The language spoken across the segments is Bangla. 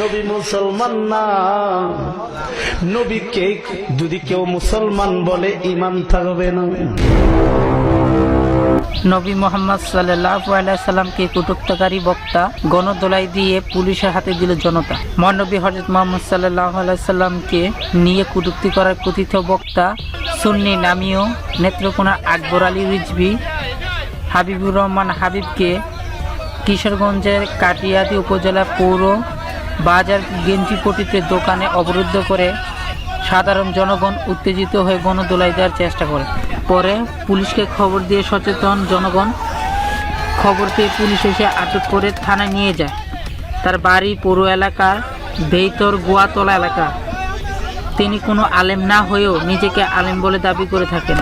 নবী মুসলমান না। নবীকে যদি কেউ মুসলমান বলে ইমান থাকবে না। নবী মোহাম্মদ সাল্লামকে কটুক্তকারী বক্তা, গণদোলাই দিয়ে পুলিশের হাতে দিল জনতা। মহানবী হজরত মোহাম্মদ সাল্লামকে নিয়ে কটুক্তি করার কথিত বক্তা, সুন্নি নামীয় নেত্রকোনা আকবর আলী রিজভি, হাবিবুর রহমান হাবিবকে কিশোরগঞ্জের কাটিয়াদি উপজেলা পৌর বাজার গেঞ্জিপটিতে দোকানে অবরুদ্ধ করে সাধারণ জনগণ উত্তেজিত হয়ে গণদোলাই দেওয়ার চেষ্টা করে। পরে পুলিশকে খবর দিয়ে সচেতন জনগণ খবর পেয়ে পুলিশ এসে আটক করে থানায় নিয়ে যায়। তার বাড়ি পৌর এলাকার বেইতর গোয়াতলা এলাকা। তিনি কোনো আলেম না হয়েও নিজেকে আলেম বলে দাবি করে থাকেন।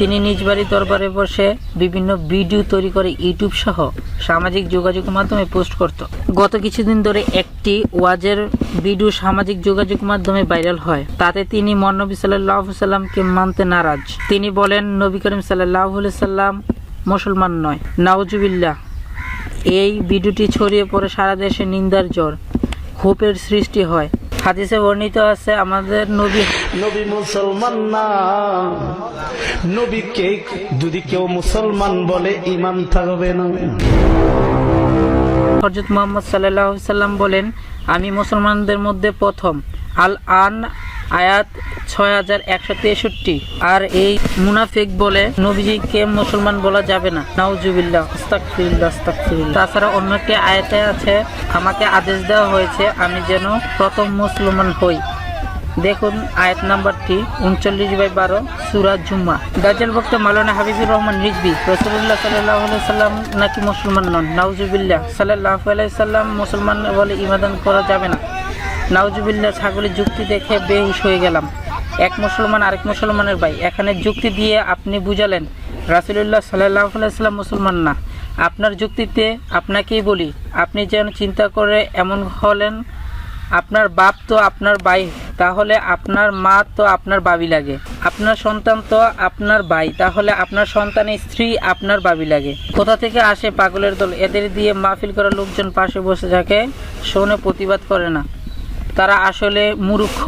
তিনি নিজ বাড়ির দরবারে বসে বিভিন্ন ভিডিও তৈরি করে ইউটিউব সহ সামাজিক যোগাযোগ মাধ্যমে পোস্ট করত। গত কিছুদিন ধরে একটি ওয়াজের ভিডিও সামাজিক যোগাযোগ মাধ্যমে ভাইরাল হয়। তাতে তিনি মন্নবী সাল্লাহ সাল্লামকে মানতে নারাজ। তিনি বলেন, নবী করিম সাল্লাহ সাল্লাম মুসলমান নয়। নাউজুবিল্লাহ। এই ভিডিওটি ছড়িয়ে পড়ে সারা দেশে নিন্দার জ্বর। ক্ষোভের সৃষ্টি হয়। হাদিসে বর্ণিত আছে আমাদের নবী নবী মুসলমান না। নবীকে যদি কেউ মুসলমান বলে ইমান থাকবে না। হজরত মোহাম্মদ সাল্লাহ সাল্লাম বলেন আমি মুসলমানদের মধ্যে প্রথম। আল আন আয়াত ছয় হাজার একশো তেষট্টি। আর এই মুনাফিক বলে নবীজিকে মুসলমান বলা যাবে না। তাছাড়া অন্য একটি আয়াতে আছে, আমাকে আদেশ দেওয়া হয়েছে, আমি যেন প্রথম মুসলমান হই। দেখুন আয়াত নাম্বারটি উনচল্লিশ বাই বারো সুরাজ জুম্মা। গাজল ভক্ত মালানা হাবিবুর রহমান রিজবি রসুল্লাহ সাল্লাহ সাল্লাম নাকি মুসলমান নন? নাউজুবিল্লাহ সাল্লাহ সাল্লাম মুসলমান বলে ইমাদান করা যাবে না। নাউজুবিল্লাহ, ছাগলের যুক্তি দেখে বেহুশ হয়ে গেলাম। এক মুসলমান আরেক মুসলমানের ভাই। এখানে যুক্তি দিয়ে আপনি বুঝালেন, রাসুলুল্লাহ সাল্লাহ সাল্লাম মুসলমান না। আপনার যুক্তিতে আপনাকেই বলি, আপনি যেন চিন্তা করে এমন হলেন, আপনার বাপ তো আপনার ভাই, তাহলে আপনার মা তো আপনার বাবি লাগে। আপনার সন্তান তো আপনার ভাই, তাহলে আপনার সন্তানের স্ত্রী আপনার বাবি লাগে। কোথা থেকে আসে পাগলের দল? এদের দিয়ে মাহফিল করা লোকজন পাশে বসে থাকে, শোনে, প্রতিবাদ করে না। তারা আসলে মূর্খ।